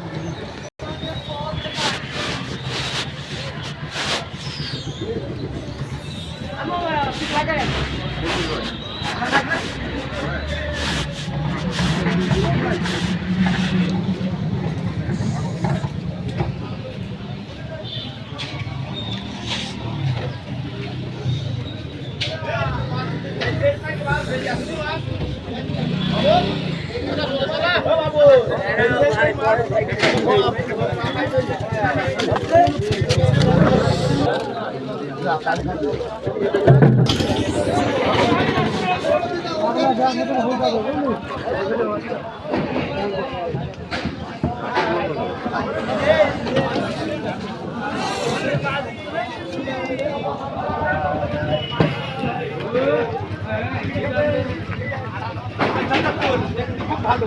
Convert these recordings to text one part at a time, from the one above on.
morning. ভালো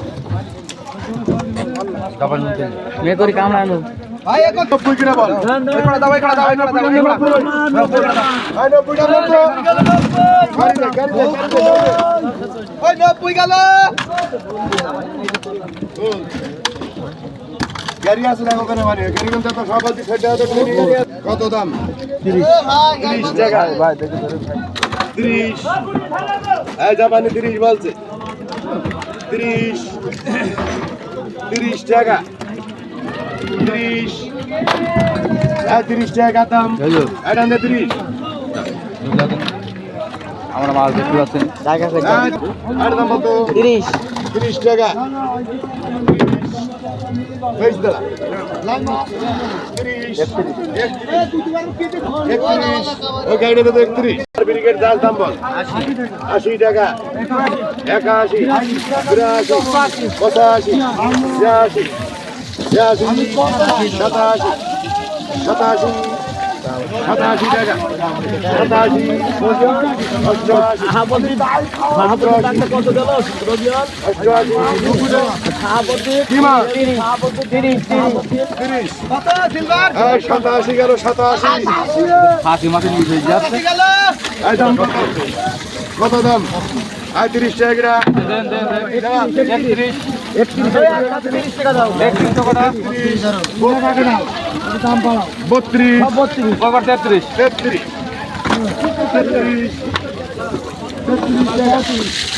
গেল একত্রিশ মে করি কামড়ানো নব্বই কিনা বল। গাড়ি আছে না ওখানে মানে গাড়ি কিন্তু তো সভাপতি ছেড়ে দেওয়া তো কত দাম? তিরিশ। তিরিশ। টাকা তিরিশ। এই জাপানি তিরিশ বলছে। তিরিশ। তিরিশ টাকা। তিরিশ। তিরিশ টাকা দাম। এটা নে তিরিশ। আমরা মাছ দেখতে পাচ্ছেন। জায়গা আর দাম কত? তিরিশ। তিরিশ টাকা। বেশ দাদা ওই গাড়িটা তো একত্রিশ। ব্রিগেড দাস দাম বল। আশি টাকা। একাশি। বিরাশি। পঁচাশি। ছিয়াশি। ছিয়াশি। সাতাশি। সাতাশি। সাতাশি টাকা। সাতাশি। অষ্টআশি। অষ্টআশি? তিরিশ এই সাতাশি গেল সাতাশি হয়ে এই দাম কত? দাম আই তিরিশ টাকা বত্রিশ তেত্রিশ তেত্রিশ তেত্রিশ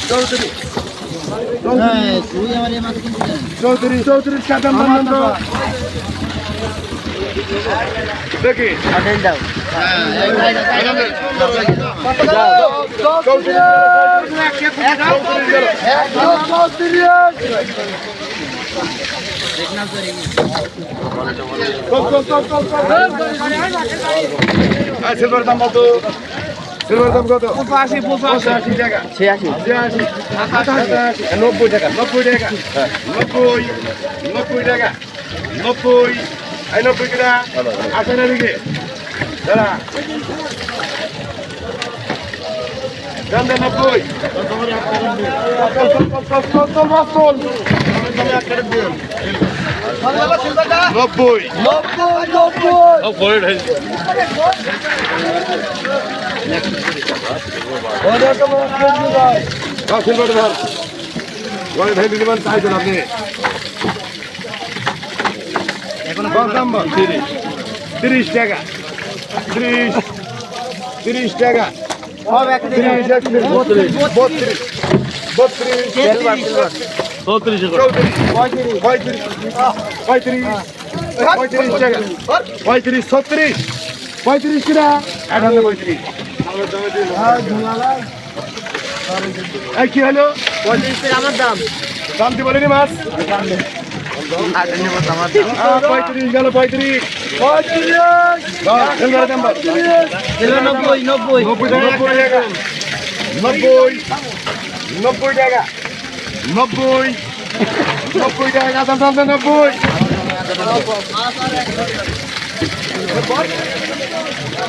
চৌত্রিশ চৌত্রিশ চৌত্রিশ বান্ধব দেখি সিলভার দাম কত সিলভার দাম কত? পঁচাশি পঁচাশি। টাকা। ছিয়াশি। ছিয়াশি সাতাশি। নব্বই টাকা। নব্বই টাকা। নব্বই নব্বই টাকা। নব্বই। এই নব্বই টাকা। আসে না দিকে দাঁড়া। দাম দেন নব্বই। নব্বই। সিলভার ধর তিরিশ টাকা তিরিশ তিরিশ টাকা বত্রিশ বত্রিশ চৌত্রিশ পঁয়ত্রিশ ছত্রিশ পঁয়ত্রিশ কিনা এক হাজার পঁয়ত্রিশ এই কি হলো? পঁয়ত্রিশ টাকা আমার দাম দাম দি বলেনি মাছ? পঁয়ত্রিশ গেল পঁয়ত্রিশ। নব্বই নব্বই। নব্বই নব্বই টাকা। নব্বই। নব্বই টাকা। নব্বই। নব্বই টাকা। দাম দাম দাম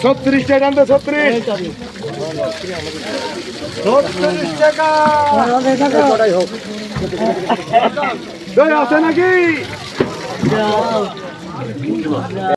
ছত্রিশ টাকা আনতে ছত্রিশ। ছত্রিশ টাকা। আছে নাকি?